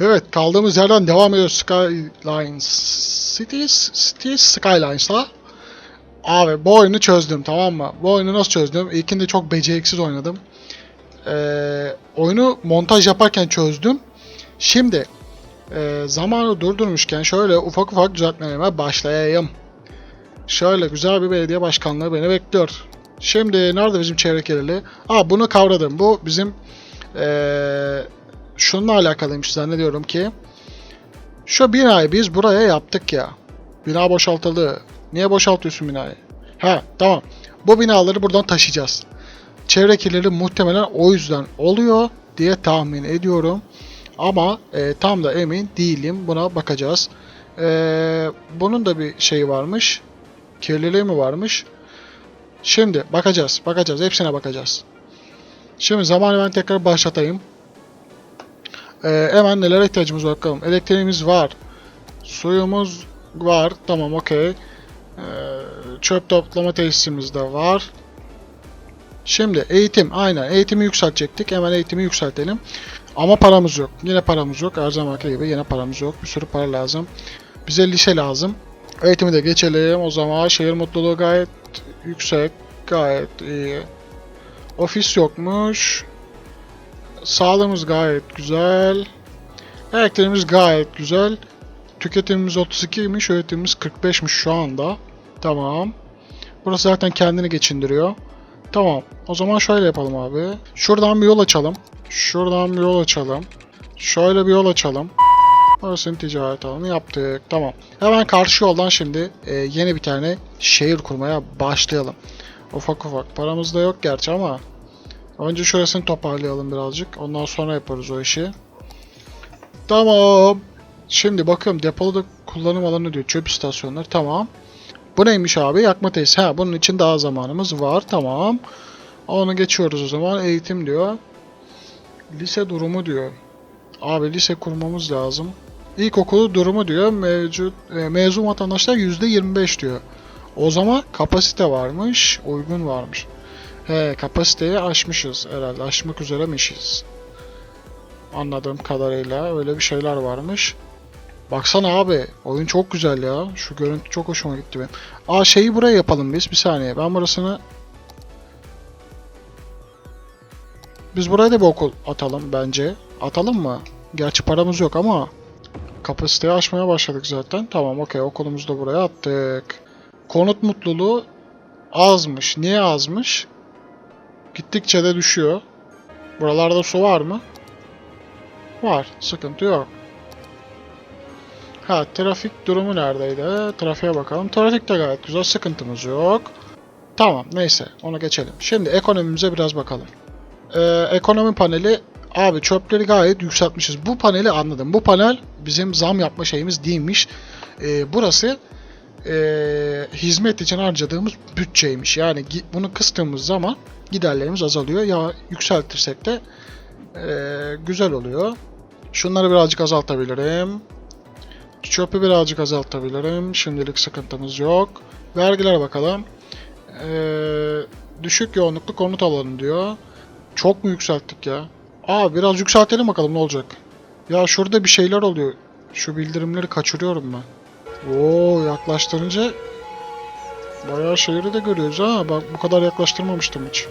Evet kaldığımız yerden devam ediyoruz Skylines Cities, Cities Skylines'a. Abi bu oyunu çözdüm tamam mı? Bu oyunu nasıl çözdüm? İlkinde çok beceriksiz oynadım. Ee, oyunu montaj yaparken çözdüm. Şimdi e, zamanı durdurmuşken şöyle ufak ufak düzeltmelerime başlayayım. Şöyle güzel bir belediye başkanlığı beni bekliyor. Şimdi nerede bizim çevre kirliliği? Aa bunu kavradım. Bu bizim eee şununla alakalıymış zannediyorum ki. Şu binayı biz buraya yaptık ya. Bina boşaltıldı. Niye boşaltıyorsun binayı? Ha tamam. Bu binaları buradan taşıyacağız. Çevre kirliliği muhtemelen o yüzden oluyor diye tahmin ediyorum. Ama e, tam da emin değilim. Buna bakacağız. E, bunun da bir şeyi varmış. Kirliliği mi varmış? Şimdi bakacağız. Bakacağız. Hepsine bakacağız. Şimdi zamanı ben tekrar başlatayım. Ee, hemen nelere ihtiyacımız var bakalım. Elektriğimiz var. Suyumuz var. Tamam okey. Ee, çöp toplama tesisimiz de var. Şimdi eğitim. Aynen. Eğitimi yükseltecektik. Hemen eğitimi yükseltelim. Ama paramız yok. Yine paramız yok. Her zamanki gibi yine paramız yok. Bir sürü para lazım. Bize lise lazım. Eğitimi de geçelim. O zaman şehir mutluluğu gayet yüksek. Gayet iyi. Ofis yokmuş. Sağlığımız gayet güzel. Elektriğimiz gayet güzel. Tüketimimiz 32'ymiş, üretimimiz 45'miş şu anda. Tamam. Burası zaten kendini geçindiriyor. Tamam. O zaman şöyle yapalım abi. Şuradan bir yol açalım. Şuradan bir yol açalım. Şöyle bir yol açalım. Orasını ticaret alanı yaptık. Tamam. Hemen karşı yoldan şimdi e, yeni bir tane şehir kurmaya başlayalım. Ufak ufak. Paramız da yok gerçi ama Önce şurasını toparlayalım birazcık. Ondan sonra yaparız o işi. Tamam. Şimdi bakıyorum depoda kullanım alanı diyor. Çöp istasyonları. Tamam. Bu neymiş abi? Yakma tesisi. Ha bunun için daha zamanımız var. Tamam. Onu geçiyoruz o zaman. Eğitim diyor. Lise durumu diyor. Abi lise kurmamız lazım. İlkokulu durumu diyor. Mevcut e, mezun vatandaşlar %25 diyor. O zaman kapasite varmış, uygun varmış. He, kapasiteyi aşmışız herhalde. Aşmak üzeremişiz. Anladığım kadarıyla öyle bir şeyler varmış. Baksana abi, oyun çok güzel ya. Şu görüntü çok hoşuma gitti benim. Aa şeyi buraya yapalım biz. Bir saniye. Ben burasını Biz buraya da bir okul atalım bence. Atalım mı? Gerçi paramız yok ama kapasiteyi aşmaya başladık zaten. Tamam okey okulumuzu da buraya attık. Konut mutluluğu azmış. Niye azmış? Gittikçe de düşüyor. Buralarda su var mı? Var. Sıkıntı yok. Ha trafik durumu neredeydi? Trafiğe bakalım. Trafik de gayet güzel. Sıkıntımız yok. Tamam neyse onu geçelim. Şimdi ekonomimize biraz bakalım. Ee, ekonomi paneli abi çöpleri gayet yükseltmişiz. Bu paneli anladım. Bu panel bizim zam yapma şeyimiz değilmiş. Ee, burası e, hizmet için harcadığımız bütçeymiş. Yani bunu kıstığımız zaman giderlerimiz azalıyor. Ya yükseltirsek de e, güzel oluyor. Şunları birazcık azaltabilirim. Çöpü birazcık azaltabilirim. Şimdilik sıkıntımız yok. Vergilere bakalım. E, düşük yoğunluklu konut alanı diyor. Çok mu yükselttik ya? Aa biraz yükseltelim bakalım ne olacak. Ya şurada bir şeyler oluyor. Şu bildirimleri kaçırıyorum ben. Oo yaklaştırınca bayağı şehri de görüyoruz ha. Bak bu kadar yaklaştırmamıştım hiç.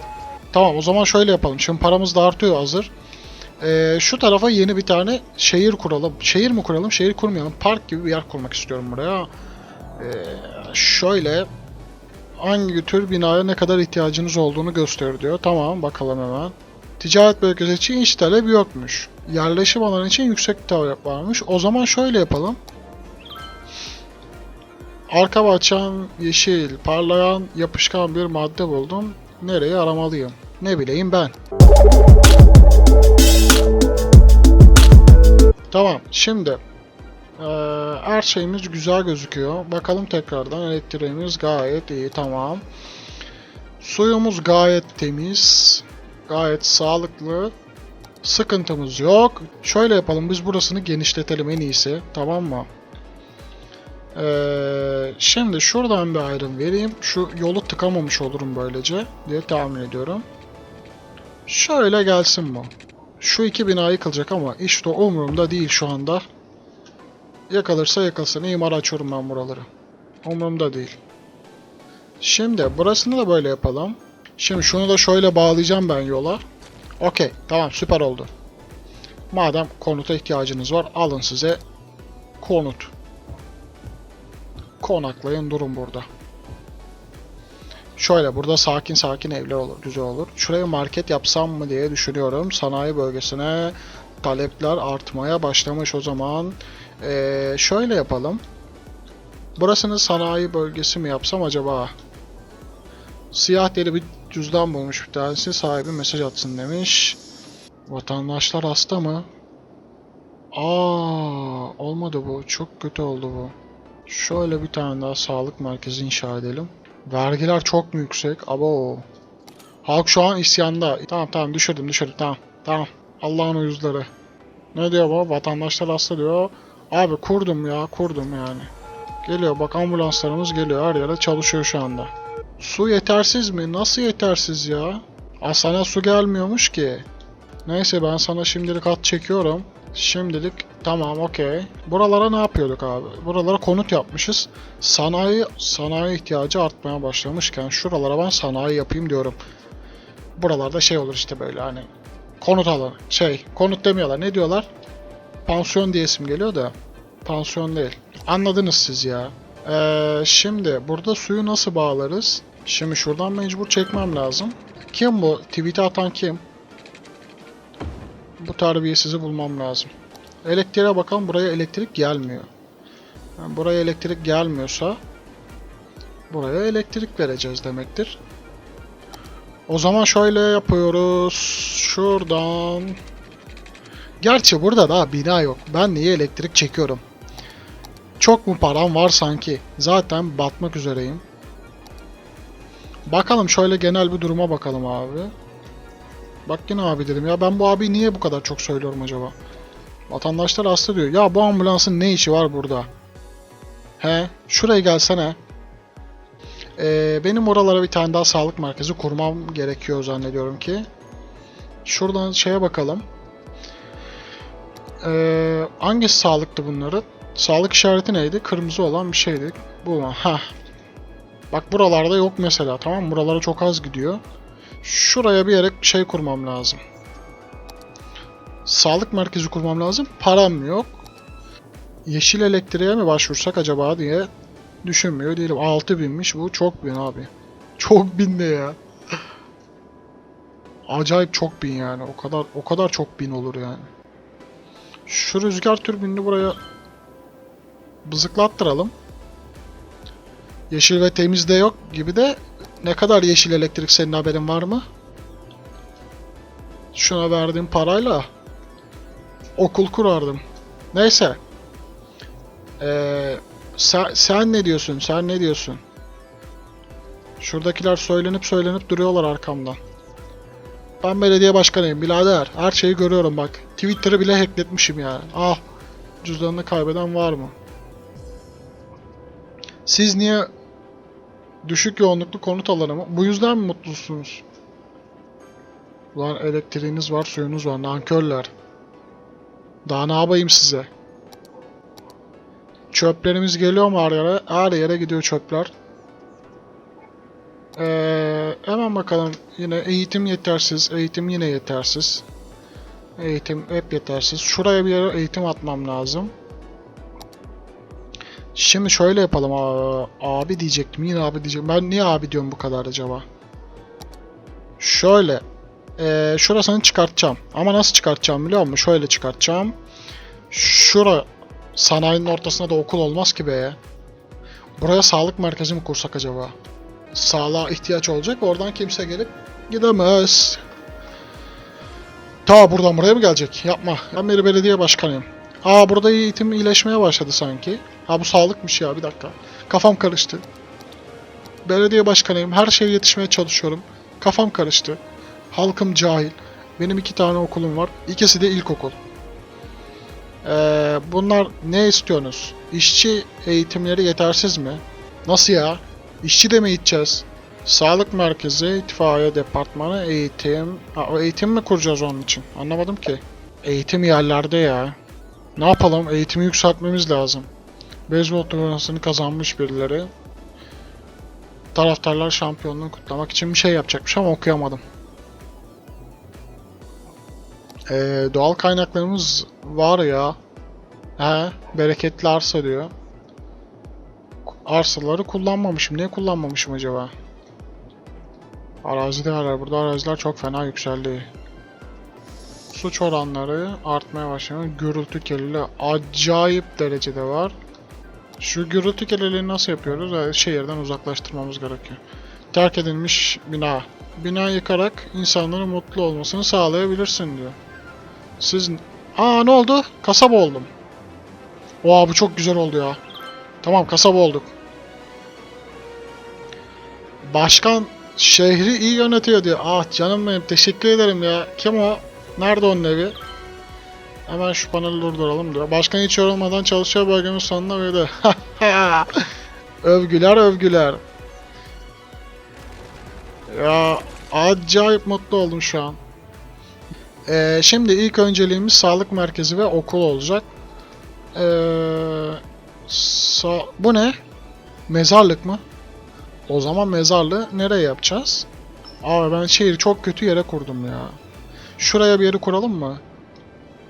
Tamam o zaman şöyle yapalım. Şimdi paramız da artıyor hazır. Ee, şu tarafa yeni bir tane şehir kuralım. Şehir mi kuralım? Şehir kurmayalım. Park gibi bir yer kurmak istiyorum buraya. Ee, şöyle hangi tür binaya ne kadar ihtiyacınız olduğunu göster diyor. Tamam bakalım hemen. Ticaret bölgesi için hiç talep yokmuş. Yerleşim alanı için yüksek talep varmış. O zaman şöyle yapalım. Arka bahçem yeşil, parlayan, yapışkan bir madde buldum. Nereye aramalıyım? Ne bileyim ben. Tamam, şimdi eee, her şeyimiz güzel gözüküyor. Bakalım tekrardan elektriğimiz gayet iyi, tamam. Suyumuz gayet temiz, gayet sağlıklı. Sıkıntımız yok. Şöyle yapalım, biz burasını genişletelim en iyisi, tamam mı? Ee, şimdi şuradan bir ayrım vereyim. Şu yolu tıkamamış olurum böylece diye tahmin ediyorum. Şöyle gelsin bu. Şu iki bina yıkılacak ama işte umurumda değil şu anda. Yakılırsa yakılsın. İmar açıyorum ben buraları. Umurumda değil. Şimdi burasını da böyle yapalım. Şimdi şunu da şöyle bağlayacağım ben yola. Okey. Tamam süper oldu. Madem konuta ihtiyacınız var alın size konut. Konaklayın durun burada. Şöyle burada sakin sakin evler olur, güzel olur. Şuraya market yapsam mı diye düşünüyorum. Sanayi bölgesine talepler artmaya başlamış o zaman. Ee, şöyle yapalım. Burasını sanayi bölgesi mi yapsam acaba? Siyah deli bir cüzdan bulmuş bir tanesi. Sahibi mesaj atsın demiş. Vatandaşlar hasta mı? Aa, olmadı bu. Çok kötü oldu bu. Şöyle bir tane daha sağlık merkezi inşa edelim. Vergiler çok mu yüksek? Abo. Halk şu an isyanda. Tamam tamam düşürdüm düşürdüm tamam. Tamam. Allah'ın uyuzları. Ne diyor bu? Vatandaşlar hasta diyor. Abi kurdum ya kurdum yani. Geliyor bak ambulanslarımız geliyor her yere çalışıyor şu anda. Su yetersiz mi? Nasıl yetersiz ya? Aa sana su gelmiyormuş ki. Neyse ben sana şimdilik at çekiyorum. Şimdilik tamam okey. Buralara ne yapıyorduk abi? Buralara konut yapmışız. Sanayi sanayi ihtiyacı artmaya başlamışken şuralara ben sanayi yapayım diyorum. Buralarda şey olur işte böyle hani konut alanı. Şey konut demiyorlar. Ne diyorlar? Pansiyon diye isim geliyor da. Pansiyon değil. Anladınız siz ya. Ee, şimdi burada suyu nasıl bağlarız? Şimdi şuradan mecbur çekmem lazım. Kim bu? Tweet'e atan kim? Bu terbiyesizi bulmam lazım. Elektriğe bakalım buraya elektrik gelmiyor. Yani buraya elektrik gelmiyorsa buraya elektrik vereceğiz demektir. O zaman şöyle yapıyoruz. Şuradan. Gerçi burada daha bina yok. Ben niye elektrik çekiyorum? Çok mu param var sanki? Zaten batmak üzereyim. Bakalım şöyle genel bir duruma bakalım abi. Bak yine abi dedim ya ben bu abi niye bu kadar çok söylüyorum acaba? Vatandaşlar hasta diyor. Ya bu ambulansın ne işi var burada? He, şuraya gelsene. Ee, benim oralara bir tane daha sağlık merkezi kurmam gerekiyor zannediyorum ki. Şuradan şeye bakalım. Ee, hangisi sağlıklı bunların? Sağlık işareti neydi? Kırmızı olan bir şeydi. Bu mu? Heh. Bak buralarda yok mesela tamam? Buralara çok az gidiyor. Şuraya bir yere şey kurmam lazım. Sağlık merkezi kurmam lazım. Param yok. Yeşil elektriğe mi başvursak acaba diye düşünmüyor değilim. 6000'miş bu. Çok bin abi. Çok bin ne ya? Acayip çok bin yani. O kadar o kadar çok bin olur yani. Şu rüzgar türbinini buraya bızıklattıralım. Yeşil ve temiz de yok gibi de ne kadar yeşil elektrik senin haberin var mı? Şuna verdiğim parayla okul kurardım. Neyse. Ee, sen, sen ne diyorsun? Sen ne diyorsun? Şuradakiler söylenip söylenip duruyorlar arkamdan. Ben belediye başkanıyım birader. Her şeyi görüyorum bak. Twitter'ı bile hackletmişim yani. Ah. Cüzdanını kaybeden var mı? Siz niye düşük yoğunluklu konut alanı mı? Bu yüzden mi mutlusunuz? Ulan elektriğiniz var, suyunuz var. Nankörler. Daha ne yapayım size? Çöplerimiz geliyor mu her yere? Her yere gidiyor çöpler. Ee, hemen bakalım. Yine eğitim yetersiz. Eğitim yine yetersiz. Eğitim hep yetersiz. Şuraya bir yere eğitim atmam lazım. Şimdi şöyle yapalım. Aa, abi diyecektim. Yine abi diyecektim. Ben niye abi diyorum bu kadar acaba? Şöyle. Ee, şurasını çıkartacağım. Ama nasıl çıkartacağım biliyor musun? Şöyle çıkartacağım. Şura sanayinin ortasında da okul olmaz ki be. Buraya sağlık merkezi mi kursak acaba? Sağlığa ihtiyaç olacak. Oradan kimse gelip gidemez. Ta buradan buraya mı gelecek? Yapma. Ben bir belediye başkanıyım. Aa burada eğitim iyileşmeye başladı sanki. Ha bu sağlıkmış ya bir dakika. Kafam karıştı. Belediye başkanıyım. Her şeye yetişmeye çalışıyorum. Kafam karıştı. Halkım cahil. Benim iki tane okulum var. İkisi de ilkokul. Ee, bunlar ne istiyorsunuz? İşçi eğitimleri yetersiz mi? Nasıl ya? İşçi de mi eğiteceğiz? Sağlık merkezi, itfaiye departmanı, eğitim. O eğitim mi kuracağız onun için? Anlamadım ki. Eğitim yerlerde ya. Ne yapalım? Eğitimi yükseltmemiz lazım. Beyzbol turnuvasını kazanmış birileri. Taraftarlar şampiyonluğu kutlamak için bir şey yapacakmış ama okuyamadım. Ee, doğal kaynaklarımız var ya. He, bereketli arsa diyor. Arsaları kullanmamışım. Niye kullanmamışım acaba? Arazi değerler. Burada araziler çok fena yükseldi. Suç oranları artmaya başlıyor. Gürültü kirliliği acayip derecede var. Şu gürültü kirliliğini nasıl yapıyoruz? Şehirden uzaklaştırmamız gerekiyor. Terk edilmiş bina. Bina yıkarak insanların mutlu olmasını sağlayabilirsin diyor. Siz... Aa ne oldu? Kasaba oldum. Oha bu çok güzel oldu ya. Tamam kasaba olduk. Başkan şehri iyi yönetiyor diyor. Ah canım benim teşekkür ederim ya. Kim o? Nerede onun evi? Hemen şu paneli durduralım diyor. Başkan hiç yorulmadan çalışıyor bölgemin sonuna de. övgüler övgüler. Ya acayip mutlu oldum şu an. Ee, şimdi ilk önceliğimiz sağlık merkezi ve okul olacak. Ee, sa- bu ne? Mezarlık mı? O zaman mezarlığı nereye yapacağız? Abi ben şehri çok kötü yere kurdum ya. Şuraya bir yeri kuralım mı?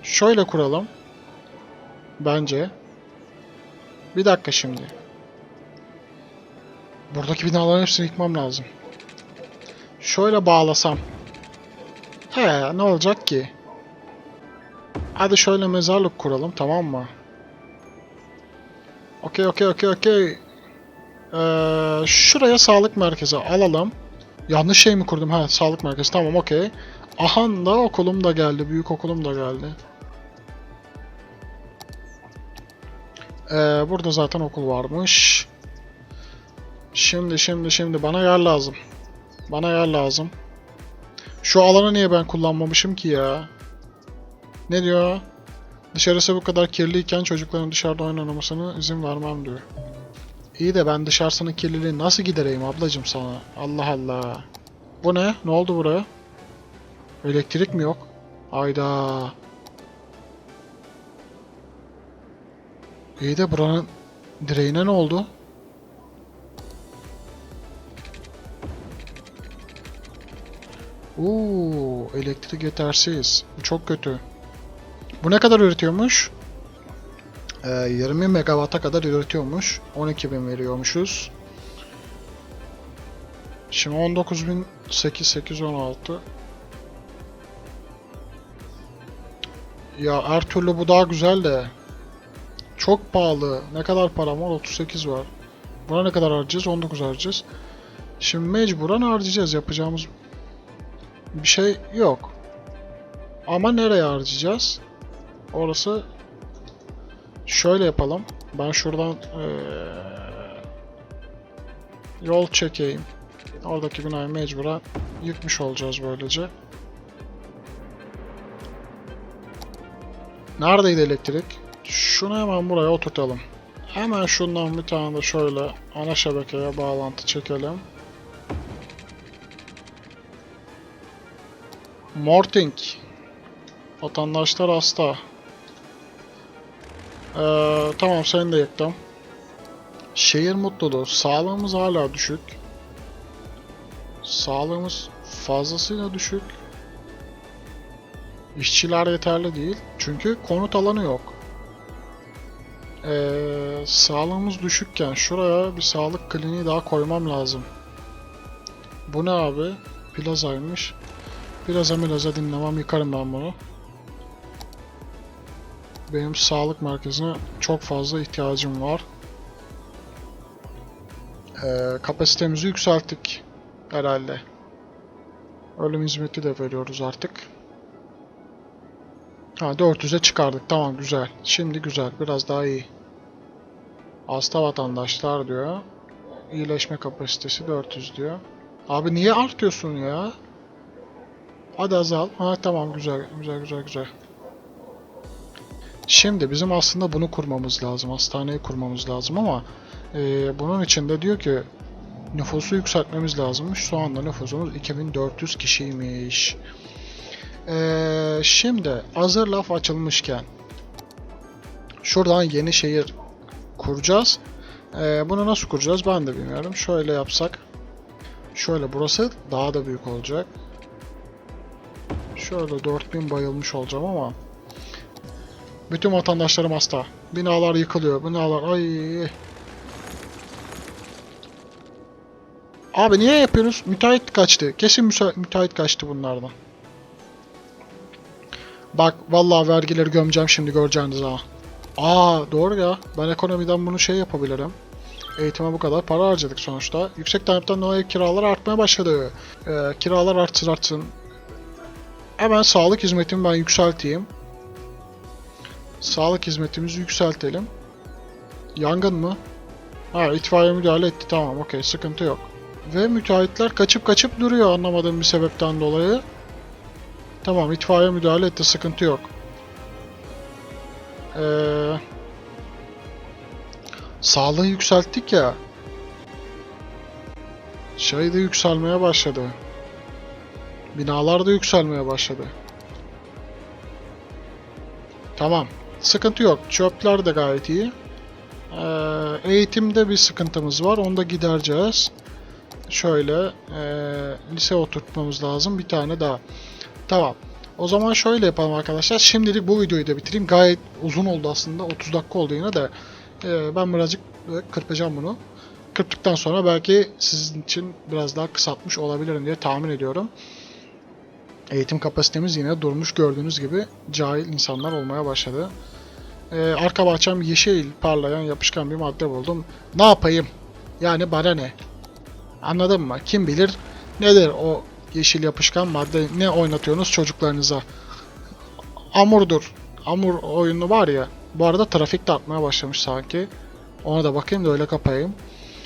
Şöyle kuralım. Bence. Bir dakika şimdi. Buradaki binaların hepsini yıkmam lazım. Şöyle bağlasam. He ne olacak ki? Hadi şöyle mezarlık kuralım tamam mı? Okey okey okey okey. Ee, şuraya sağlık merkezi alalım. Yanlış şey mi kurdum? Ha sağlık merkezi tamam okey. Ahan da okulum da geldi. Büyük okulum da geldi. Ee, burada zaten okul varmış. Şimdi şimdi şimdi bana yer lazım. Bana yer lazım. Şu alanı niye ben kullanmamışım ki ya? Ne diyor? Dışarısı bu kadar kirliyken çocukların dışarıda oynamasına izin vermem diyor. İyi de ben dışarısının kirliliğini nasıl gidereyim ablacım sana? Allah Allah. Bu ne? Ne oldu buraya? Elektrik mi yok? Ayda. İyi de buranın direğine ne oldu? Oo, elektrik yetersiz. Çok kötü. Bu ne kadar üretiyormuş? Ee, 20 megawatt'a kadar üretiyormuş. 12.000 veriyormuşuz. Şimdi 19.816 Ya her türlü bu daha güzel de çok pahalı. Ne kadar param var? 38 var. Buna ne kadar harcayacağız? 19 harcayacağız. Şimdi mecburen harcayacağız. Yapacağımız bir şey yok. Ama nereye harcayacağız? Orası şöyle yapalım. Ben şuradan eee, yol çekeyim. Oradaki binayı mecburen yıkmış olacağız böylece. Neredeydi elektrik? Şunu hemen buraya oturtalım. Hemen şundan bir tane de şöyle ana şebekeye bağlantı çekelim. Morting. Vatandaşlar hasta. Ee, tamam seni de yıktım. Şehir mutluluğu. Sağlığımız hala düşük. Sağlığımız fazlasıyla düşük. İşçiler yeterli değil. Çünkü konut alanı yok. Ee, sağlığımız düşükken şuraya bir sağlık kliniği daha koymam lazım. Bu ne abi? Plazaymış. Plaza milaza dinlemem yıkarım ben bunu. Benim sağlık merkezine çok fazla ihtiyacım var. Ee, kapasitemizi yükselttik herhalde. Ölüm hizmeti de veriyoruz artık. Ha 400'e çıkardık. Tamam güzel. Şimdi güzel. Biraz daha iyi. Hasta vatandaşlar diyor. İyileşme kapasitesi 400 diyor. Abi niye artıyorsun ya? Hadi azal. Ha tamam güzel. Güzel güzel güzel. Şimdi bizim aslında bunu kurmamız lazım. Hastaneyi kurmamız lazım ama e, bunun için de diyor ki nüfusu yükseltmemiz lazımmış. Şu anda nüfusumuz 2400 kişiymiş. Ee, şimdi hazır laf açılmışken şuradan yeni şehir kuracağız. Ee, bunu nasıl kuracağız ben de bilmiyorum. Şöyle yapsak. Şöyle burası daha da büyük olacak. Şöyle 4000 bayılmış olacağım ama bütün vatandaşlarım hasta. Binalar yıkılıyor. Binalar ay. Abi niye yapıyorsunuz? Müteahhit kaçtı. Kesin müteahhit kaçtı bunlardan. Bak vallahi vergileri gömeceğim şimdi göreceğiniz ha. Aa doğru ya. Ben ekonomiden bunu şey yapabilirim. Eğitime bu kadar para harcadık sonuçta. Yüksek talepten dolayı kiralar artmaya başladı. Ee, kiralar artsın artsın. Hemen sağlık hizmetimi ben yükselteyim. Sağlık hizmetimizi yükseltelim. Yangın mı? Ha itfaiye müdahale etti tamam okey sıkıntı yok. Ve müteahhitler kaçıp kaçıp duruyor anlamadığım bir sebepten dolayı. Tamam itfaiye müdahale etti sıkıntı yok. Eee... Sağlığı yükselttik ya. Şey de yükselmeye başladı. Binalar da yükselmeye başladı. Tamam. Sıkıntı yok. Çöpler de gayet iyi. Ee, eğitimde bir sıkıntımız var. Onu da gidereceğiz. Şöyle ee, lise oturtmamız lazım. Bir tane daha. Tamam. O zaman şöyle yapalım arkadaşlar. Şimdilik bu videoyu da bitireyim. Gayet uzun oldu aslında. 30 dakika oldu yine de. Ee, ben birazcık kırpacağım bunu. Kırptıktan sonra belki sizin için biraz daha kısaltmış olabilirim diye tahmin ediyorum. Eğitim kapasitemiz yine durmuş gördüğünüz gibi cahil insanlar olmaya başladı. Ee, arka bahçem yeşil parlayan yapışkan bir madde buldum. Ne yapayım? Yani bana ne? Anladın mı? Kim bilir nedir o yeşil yapışkan madde ne oynatıyorsunuz çocuklarınıza? Amurdur. Amur oyunu var ya. Bu arada trafik de artmaya başlamış sanki. Ona da bakayım da öyle kapayayım.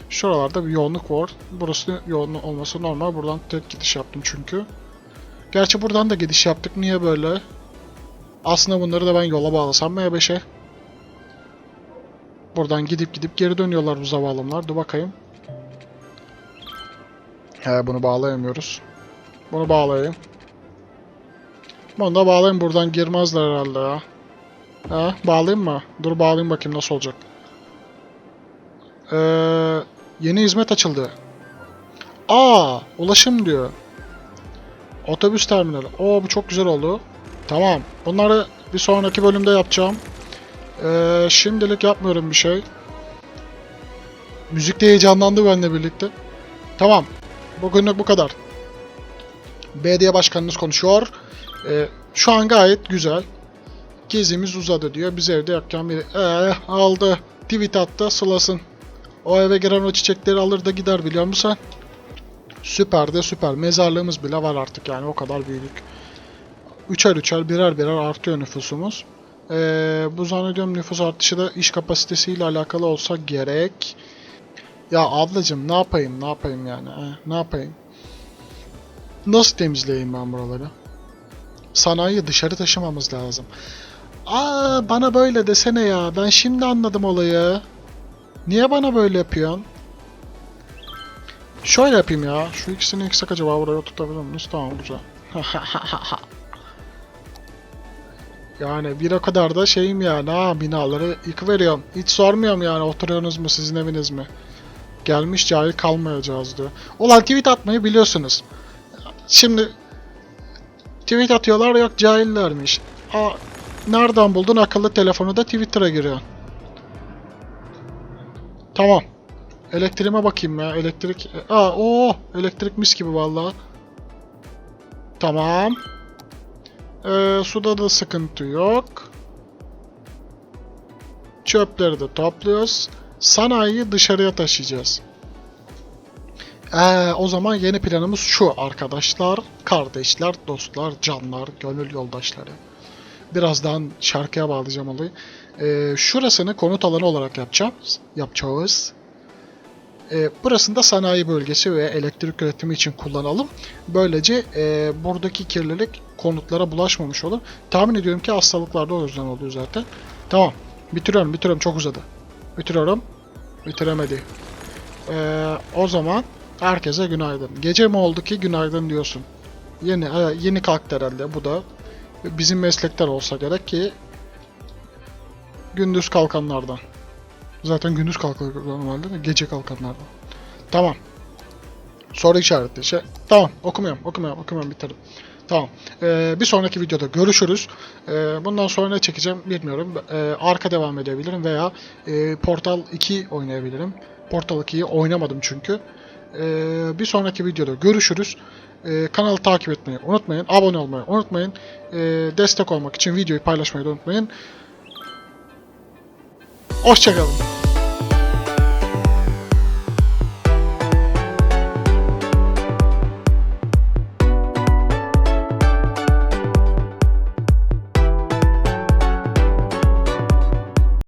Şuralarda bir yoğunluk var. Burası yoğun olması normal. Buradan tek gidiş yaptım çünkü. Gerçi buradan da gidiş yaptık. Niye böyle? Aslında bunları da ben yola bağlasam mı E5'e? Buradan gidip gidip geri dönüyorlar bu zavallımlar. Dur bakayım. He bunu bağlayamıyoruz. Bunu bağlayayım. Bunu da bağlayayım. Buradan girmezler herhalde ya. Ha, bağlayayım mı? Dur bağlayayım bakayım nasıl olacak. Ee, yeni hizmet açıldı. Aa, ulaşım diyor. Otobüs terminali. Oo bu çok güzel oldu. Tamam. Bunları bir sonraki bölümde yapacağım. Ee, şimdilik yapmıyorum bir şey. Müzik de heyecanlandı benimle birlikte. Tamam. Bugünlük bu kadar. BD başkanınız konuşuyor. Ee, şu an gayet güzel. Gezimiz uzadı diyor. Biz evde yokken biri ee, aldı. Tweet attı sılasın. O eve giren o çiçekleri alır da gider biliyor musun? Süper de süper. Mezarlığımız bile var artık yani o kadar büyüdük. Üçer üçer birer birer artıyor nüfusumuz. Ee, bu zannediyorum nüfus artışı da iş kapasitesiyle alakalı olsa gerek. Ya ablacım ne yapayım ne yapayım yani he, ne yapayım? Nasıl temizleyeyim ben buraları? Sanayiyi dışarı taşımamız lazım. Aa bana böyle desene ya. Ben şimdi anladım olayı. Niye bana böyle yapıyorsun? Şöyle yapayım ya. Şu ikisini eksik acaba buraya oturtabilir miyiz? Tamam güzel. yani bir o kadar da şeyim yani ha binaları yıkıveriyorum. Hiç sormuyorum yani oturuyorsunuz mu sizin eviniz mi? Gelmiş cahil kalmayacağız diyor. Ulan tweet atmayı biliyorsunuz. Şimdi tweet atıyorlar yok cahillermiş. Aa, nereden buldun akıllı telefonu da Twitter'a giriyorsun. Tamam. Elektriğime bakayım ya. Elektrik... Aa, o elektrik mis gibi vallahi. Tamam. Ee, suda da sıkıntı yok. Çöpleri de topluyoruz. Sanayiyi dışarıya taşıyacağız. Ee, o zaman yeni planımız şu arkadaşlar. Kardeşler, dostlar, canlar, gönül yoldaşları. Birazdan şarkıya bağlayacağım olayı. Ee, şurasını konut alanı olarak yapacağız. Yapacağız. Ee, burasını da sanayi bölgesi ve elektrik üretimi için kullanalım. Böylece e, buradaki kirlilik konutlara bulaşmamış olur. Tahmin ediyorum ki hastalıklar da o yüzden oluyor zaten. Tamam. Bitiriyorum, bitiriyorum. Çok uzadı. Bitiriyorum. Bitiremedi. Ee, o zaman herkese günaydın. Gece mi oldu ki günaydın diyorsun. Yeni e, yeni kalktı herhalde bu da. Bizim meslekler olsa gerek ki gündüz kalkanlardan. Zaten gündüz kalkan normalde de gece kalkanlardan. Tamam. Soru işareti. Şey, tamam okumuyorum okumuyorum okumuyorum bitirdim. Tamam. Ee, bir sonraki videoda görüşürüz. Ee, bundan sonra ne çekeceğim bilmiyorum. Ee, arka devam edebilirim veya e, Portal 2 oynayabilirim. Portal 2'yi oynamadım çünkü. Ee, bir sonraki videoda görüşürüz. Ee, kanalı takip etmeyi unutmayın. Abone olmayı unutmayın. Ee, destek olmak için videoyu paylaşmayı da unutmayın. Hoşçakalın.